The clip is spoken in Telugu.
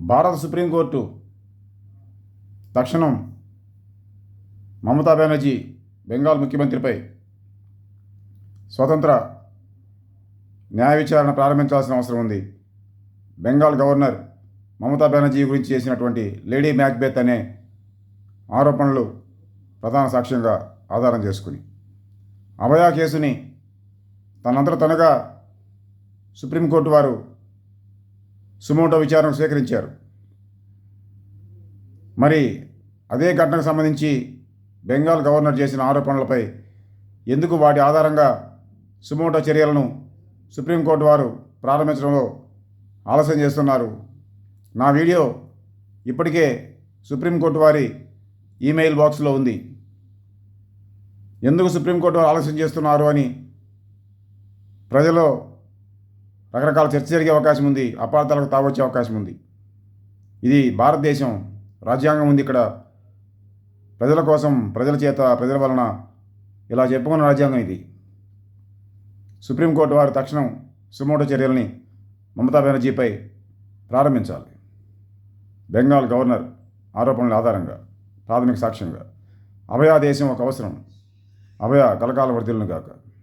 భారత సుప్రీంకోర్టు తక్షణం మమతా బెనర్జీ బెంగాల్ ముఖ్యమంత్రిపై స్వతంత్ర న్యాయ విచారణ ప్రారంభించాల్సిన అవసరం ఉంది. బెంగాల్ గవర్నర్ మమతా బెనర్జీ గురించి చేసినటువంటి లేడీ మ్యాక్బెత్ అనే ఆరోపణలు ప్రధాన సాక్ష్యంగా ఆధారం చేసుకుని. అభయ కేసుని తనంతట తనగా సుప్రీంకోర్టు వారు సుమోటో విచారణ స్వీకరించారు. మరి అదే ఘటనకు సంబంధించి బెంగాల్ గవర్నర్ చేసిన ఆరోపణలపై ఎందుకు వాటి ఆధారంగా సుమోటో చర్యలను సుప్రీంకోర్టు వారు ప్రారంభించడంలో ఆలస్యం చేస్తున్నారు? నా వీడియో ఇప్పటికే సుప్రీంకోర్టు వారి ఈమెయిల్ బాక్స్లో ఉంది. ఎందుకు సుప్రీంకోర్టు వారు ఆలస్యం చేస్తున్నారు అని ప్రజలో రకరకాల చర్చ జరిగే అవకాశం ఉంది అపార్థాలకు తాగొచ్చే అవకాశం ఉంది. ఇది భారతదేశం రాజ్యాంగం ఉంది ఇక్కడ. ప్రజల కోసం ప్రజల చేత ప్రజల వలన ఇలా చెప్పుకున్న రాజ్యాంగం ఇది. సుప్రీంకోర్టు వారు తక్షణం సుమోటో చర్యల్ని మమతా బెనర్జీపై ప్రారంభించాలి. బెంగాల్ గవర్నర్ ఆరోపణల ఆధారంగా ప్రాథమిక సాక్ష్యంగా. అభయ దేశం ఒక అవసరం. అభయ కలకాల వర్ధిల్లును కాక